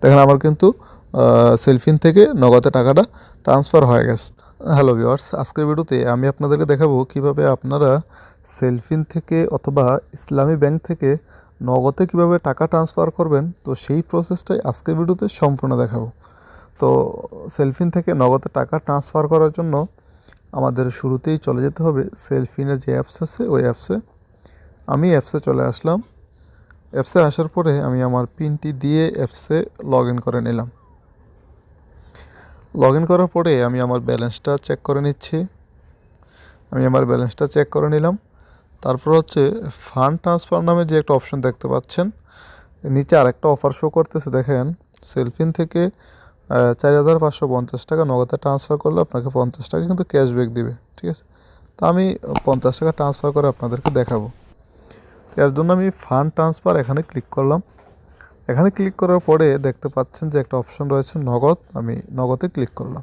দেখেন আমার কিন্তু সেলফিন থেকে নগদে টাকাটা ট্রান্সফার হয়ে গেছে। হ্যালো ভিওয়ার্স আজকের ভিডিওতে আমি আপনাদেরকে দেখাবো কীভাবে আপনারা সেলফিন থেকে অথবা ইসলামী ব্যাংক থেকে নগদে কীভাবে টাকা ট্রান্সফার করবেন, তো সেই প্রসেসটাই আজকের ভিডিওতে সম্পূর্ণ দেখাবো। তো সেলফিন থেকে নগদে টাকা ট্রান্সফার করার জন্য আমাদের শুরুতেই চলে যেতে হবে। সেলফিনের যে অ্যাপস আছে, ওই অ্যাপসে আমি অ্যাপসে চলে আসলাম। অ্যাপসে আসার পরে আমি আমার পিনটি দিয়ে অ্যাপসে লগ ইন করে নিলাম। লগ ইন করার পরে আমি আমার ব্যালেন্সটা চেক করে নিচ্ছি। আমি আমার ব্যালেন্সটা চেক করে নিলাম। তারপর হচ্ছে ফান্ড ট্রান্সফার নামে যে একটা অপশন দেখতে পাচ্ছেন, নিচে আরেকটা অফার শো করতেছে। দেখেন, সেলফিন থেকে চার হাজার পাঁচশো পঞ্চাশ টাকা নগদে ট্রান্সফার করলে আপনাকে পঞ্চাশ টাকা কিন্তু ক্যাশব্যাক দিবে, ঠিক আছে? তো আমি পঞ্চাশ টাকা ট্রান্সফার করে আপনাদেরকে দেখাবো। এর জন্য আমি ফান্ড ট্রান্সফার এখানে ক্লিক করলাম। এখানে ক্লিক করার পরে দেখতে পাচ্ছেন যে একটা অপশন রয়েছে, নগদ। আমি নগদে ক্লিক করলাম।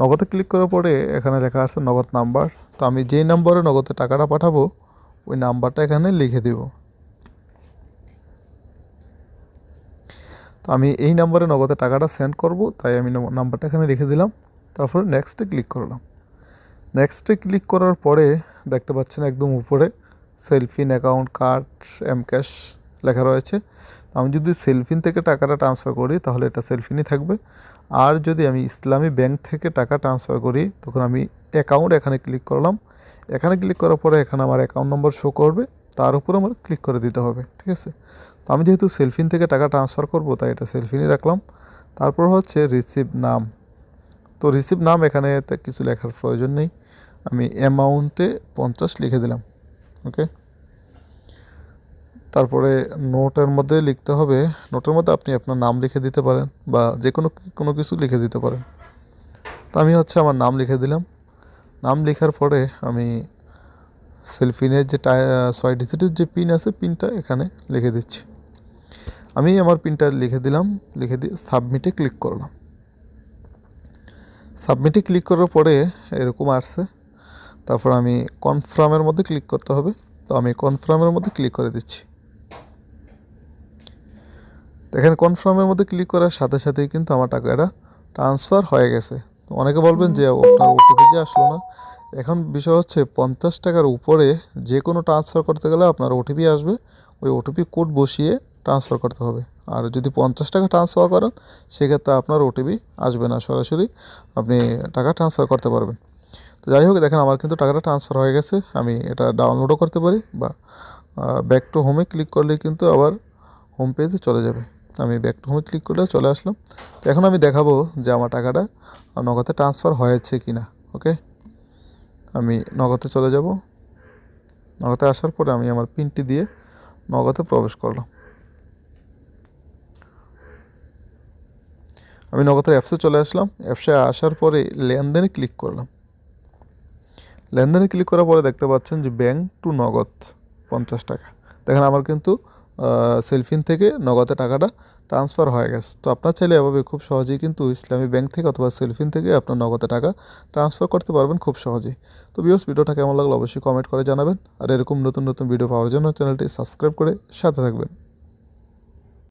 নগদে ক্লিক করার পরে এখানে লেখা আছে নগদ নাম্বার। তো আমি যেই নম্বরে নগদে টাকাটা পাঠাবো, ওই নাম্বারটা এখানে লিখে দিব। তো আমি এই নাম্বারে নগদে টাকাটা সেন্ড করব, তাই আমি নম- নাম্বারটা এখানে লিখে দিলাম। তারপরে নেক্সটে ক্লিক করলাম। নেক্সটে ক্লিক করার পরে দেখতে পাচ্ছেন একদম উপরে Cellfin account card M cash লেখা রয়েছে। আমি যদি সেলফিন থেকে টাকাটা ট্রান্সফার করি, তাহলে এটা সেলফিনই থাকবে। আর যদি আমি ইসলামী ব্যাংক থেকে টাকা ট্রান্সফার করি, তখন আমি অ্যাকাউন্ট এখানে ক্লিক করলাম। এখানে ক্লিক করার পরে এখানে আমার অ্যাকাউন্ট নম্বর শো করবে। তার উপর আমার ক্লিক করে দিতে হবে, ঠিক আছে? তো আমি যেহেতু সেলফিন থেকে টাকা ট্রান্সফার করব, তাই এটা সেলফিনই রাখলাম। তারপর হচ্ছে রিসিভ নাম। তো রিসিভ নাম এখানে কিছু লেখার প্রয়োজন নেই। আমি অ্যামাউন্টে পঞ্চাশ লিখে দিলাম। ওকে তারপরে নোটের মধ্যে লিখতে হবে নোটের মধ্যে আপনি আপনার নাম লিখে দিতে পারেন বা যে কোনো কোনো কিছু লিখে দিতে পারেন। তো আমি হচ্ছে আমার নাম লিখে দিলাম। নাম লেখার পরে আমি সেলফিনের যে টাই ছয় ডিজিটের যে পিন আছে পিনটা এখানে লিখে দিচ্ছি। আমি আমার পিনটা লিখে দিলাম, লিখে দিয়ে সাবমিটে ক্লিক করলাম। সাবমিটে ক্লিক করার পরে এরকম আসছে। তারপর আমি কনফার্মের মধ্যে ক্লিক করতে হবে। তো আমি কনফার্মের মধ্যে ক্লিক করে দিচ্ছি। দেখেন কনফার্মের মধ্যে ক্লিক করার সাথে সাথেই কিন্তু আমার টাকাটা ট্রান্সফার হয়ে গেছে। অনেকে বলবেন যে আপনার ওটিপি যে আসলো না। এখন বিষয় হচ্ছে, পঞ্চাশ টাকার উপরে যে কোনো ট্রান্সফার করতে গেলে আপনার ওটিপি আসবে। ওই ওটিপি কোড বসিয়ে ট্রান্সফার করতে হবে। আর যদি পঞ্চাশ টাকা ট্রান্সফার করেন, সেক্ষেত্রে আপনার ওটিপি আসবে না। সরাসরি আপনি টাকা ট্রান্সফার করতে পারবেন। যাই হোক, দেখেন আমার কিন্তু টাকাটা ট্রান্সফার হয়ে গেছে। আমি এটা ডাউনলোডও করতে পারি বা ব্যাক টু হোমে ক্লিক করলে কিন্তু আবার হোম পেজে চলে যাবে। আমি ব্যাক টু হোমে ক্লিক করলে চলে আসলাম। তো এখন আমি দেখাবো যে আমার টাকাটা নগদে ট্রান্সফার হয়েছে কি না ওকে আমি নগদে চলে যাব। নগদে আসার পরে আমি আমার পিনটি দিয়ে নগদে প্রবেশ করলাম। আমি নগদের অ্যাপসে চলে আসলাম। অ্যাপসে আসার পরে লেনদেনে ক্লিক করলাম। লেনদেনে ক্লিক করার পরে দেখতে পাচ্ছেন যে ব্যাংক টু নগদ পঞ্চাশ টাকা। দেখেন আমার কিন্তু সেলফিন থেকে নগদে টাকাটা ট্রান্সফার হয়ে গেছে। তো আপনার চাইলে এভাবে খুব সহজেই কিন্তু ইসলামী ব্যাংক থেকে অথবা সেলফিন থেকে আপনার নগদে টাকা ট্রান্সফার করতে পারবেন খুব সহজেই। তো বিয়স ভিডিওটা কেমন লাগল অবশ্যই কমেন্ট করে জানাবেন। আর এরকম নতুন নতুন ভিডিও পাওয়ার জন্য চ্যানেলটি সাবস্ক্রাইব করে সাথে থাকবেন।